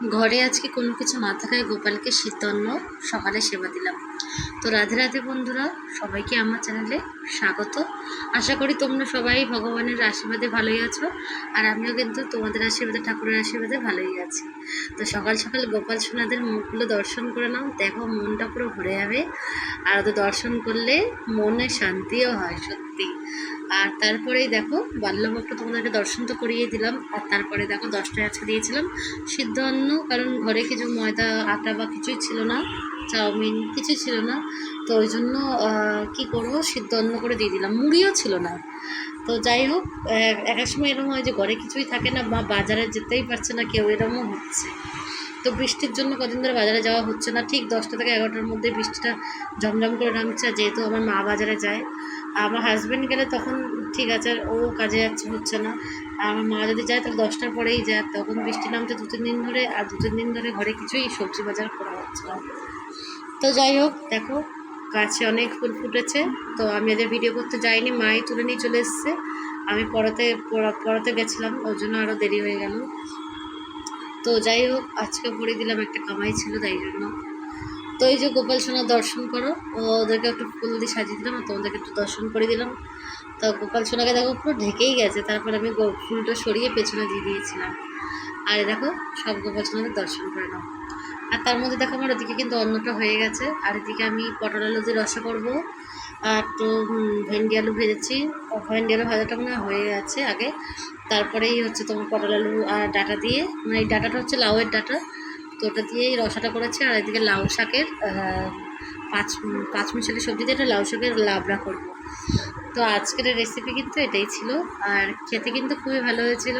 ঘরে আজকে কোনো কিছু না থাকায় গোপালকে শীতন্ন সকালে সেবা দিলাম। তো রাধে রাধে বন্ধুরা, সবাইকে আমার চ্যানেলে স্বাগত। আশা করি তোমরা সবাই ভগবানের আশীর্বাদে ভালোই আছো, আর আমিও কিন্তু তোমাদের আশীর্বাদে, ঠাকুরের আশীর্বাদে ভালোই আছি। তো সকাল সকাল গোপাল সোনাদের মুখগুলো দর্শন করে নাও, দেখো মনটা পুরো ভরে যাবে। আর ওদের দর্শন করলে মনে শান্তিও হয়, সত্যি। আর তারপরেই দেখো, বাল্যভক্ত তোমাদেরকে দর্শন তো করিয়ে দিলাম। আর তারপরে দেখো, দশটায় আজকে দিয়েছিলাম। সিদ্ধ অন্ন, কারণ ঘরে কিছু ময়দা, আটা বা কিছুই ছিল না, চাউমিন কিছু ছিল না। তো ওই জন্য কী করব? সিদ্ধ অন্ন করে দিয়ে দিলাম। মুড়িও ছিল না। তো যাই হোক এক এক সময় এরকম হয় যে ঘরে কিছুই থাকে না বা বাজারে যেতেই পারছে না, কেউ এরকমও হচ্ছে। তো বৃষ্টির জন্য কদিন ধরে বাজারে যাওয়া হচ্ছে না। ঠিক দশটা থেকে এগারোটার মধ্যে বৃষ্টিটা ঝমঝম করে নামছে যেহেতু আমার মা বাজারে যায়, আমার হাজব্যান্ড গেলে তখন ঠিক আছে, ও কাজে যাচ্ছে, হচ্ছে না। আর আমার মা যদি যায়, তাহলে দশটার পরেই যায়। তখন বৃষ্টি নামছে দু তিন দিন ধরে, আর দু তিন দিন ধরে ঘরে কিছুই সবজি বাজার করা হচ্ছে না। তো যাই হোক, দেখো, গাছে অনেক ফুল ফুটেছে। তো আমি এদের ভিডিও করতে যাইনি, মাই তুলে নিয়ে চলে এসছে। আমি পড়াতে, পড়া- পড়াতে গেছিলাম, ওর জন্য আরও দেরি হয়ে গেল। তো যাই হোক, আজকে পড়ে দিলাম, একটা কামাই ছিল তাই জন্য। তো এই যে গোপাল সোনা দর্শন করো ওদেরকে একটু ফুল দিয়ে সাজিয়ে দিলাম, আর তোমাদেরকে একটু দর্শন করে দিলাম। তো গোপাল সোনাকে দেখো পুরো ঢেকেই গেছে, তারপর আমি ফুলটা সরিয়ে পেছনে দিয়ে দিয়েছিলাম। আর দেখো, সব গোপাল সোনাদের দর্শন করে নাও। আর তার মধ্যে দেখো আমার ওদিকে কিন্তু অন্নটা হয়ে গেছে। আর এদিকে আমি পটল আলু দিয়ে রসা করব। আর তো ভেন্ডি আলু ভেজেছি। ভেন্ডি আলু ভাজাটা মনে হয়ে গেছে আগে। তারপরেই হচ্ছে তোমার পটল আলু আর ডাটা দিয়ে মানে এই ডাটাটা হচ্ছে লাউয়ের ডাটা। তো ওটা দিয়েই রসাটা করেছে। আর এদিকে লাউ শাকের পাঁচ পাঁচ মিশালি সবজি দিয়ে একটা লাউ শাকের লাবড়া করব। তো আজকের রেসিপি কিন্তু এটাই ছিল। আর খেতে কিন্তু খুবই ভালো হয়েছিল।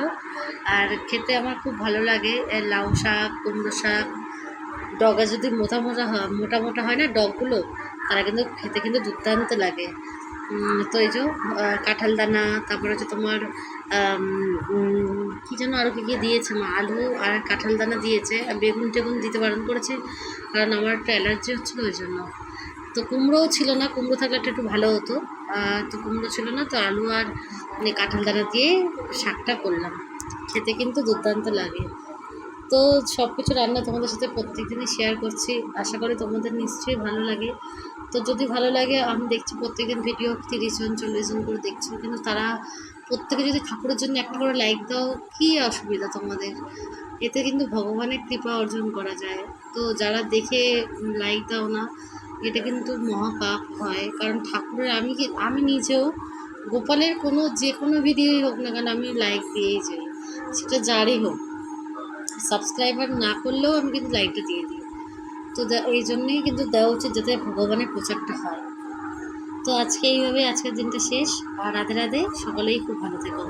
আর খেতে আমার খুব ভালো লাগে। লাউ শাক, কুমড়ো শাক, ডগা যদি মোটা মোটা হয়, মোটা মোটা হয় না, ডগগুলো, তারা কিন্তু খেতে কিন্তু দুর্দান্ত লাগে। তো এই যে কাঁঠাল দানা, তারপরে হচ্ছে তোমার কী যেন আরও কী কী দিয়েছে মা, আলু আর কাঁঠাল দানা দিয়েছে। আর বেগুন টেগুন দিতে বারণ করেছে। কারণ আমার একটু অ্যালার্জি হচ্ছিল ওই জন্য। তো কুমড়োও ছিল না, কুমড়ো থাকলে একটু ভালো হতো। তো কুমড়ো ছিল না, তো আলু আর মানে কাঁঠাল দানা দিয়ে শাকটা করলাম। খেতে কিন্তু দুর্দান্ত লাগে। তো সব কিছু রান্না তোমাদের সাথে প্রত্যেক দিনই শেয়ার করছি। আশা করি তোমাদের নিশ্চয়ই ভালো লাগে। তো যদি ভালো লাগে, আমি দেখছি প্রত্যেকদিন ভিডিও তিরিশ জন, চল্লিশ জন করে দেখছি কিন্তু তারা প্রত্যেকে যদি ঠাকুরের জন্য একটা করে লাইক দাও, কী অসুবিধা তোমাদের? এতে কিন্তু ভগবানের কৃপা অর্জন করা যায়। তো যারা দেখে লাইক দাও না এটা কিন্তু মহাপাপ হয়। কারণ ঠাকুরের আমি আমি নিজেও গোপালের কোনো, যে কোনো ভিডিওই হোক না কেন আমি লাইক দিয়েই যাই। সেটা যারই হোক। সাবস্ক্রাইবার না করলেও আমি কিন্তু লাইকটা দিয়ে দিই। তো এই জন্যই কিন্তু দেওয়া উচিত যাতে ভগবানের প্রচারটা হয়। তো আজকে এইভাবে আজকের দিনটা শেষ। আর রাধে রাধে, সকলেই খুব ভালো থেকো।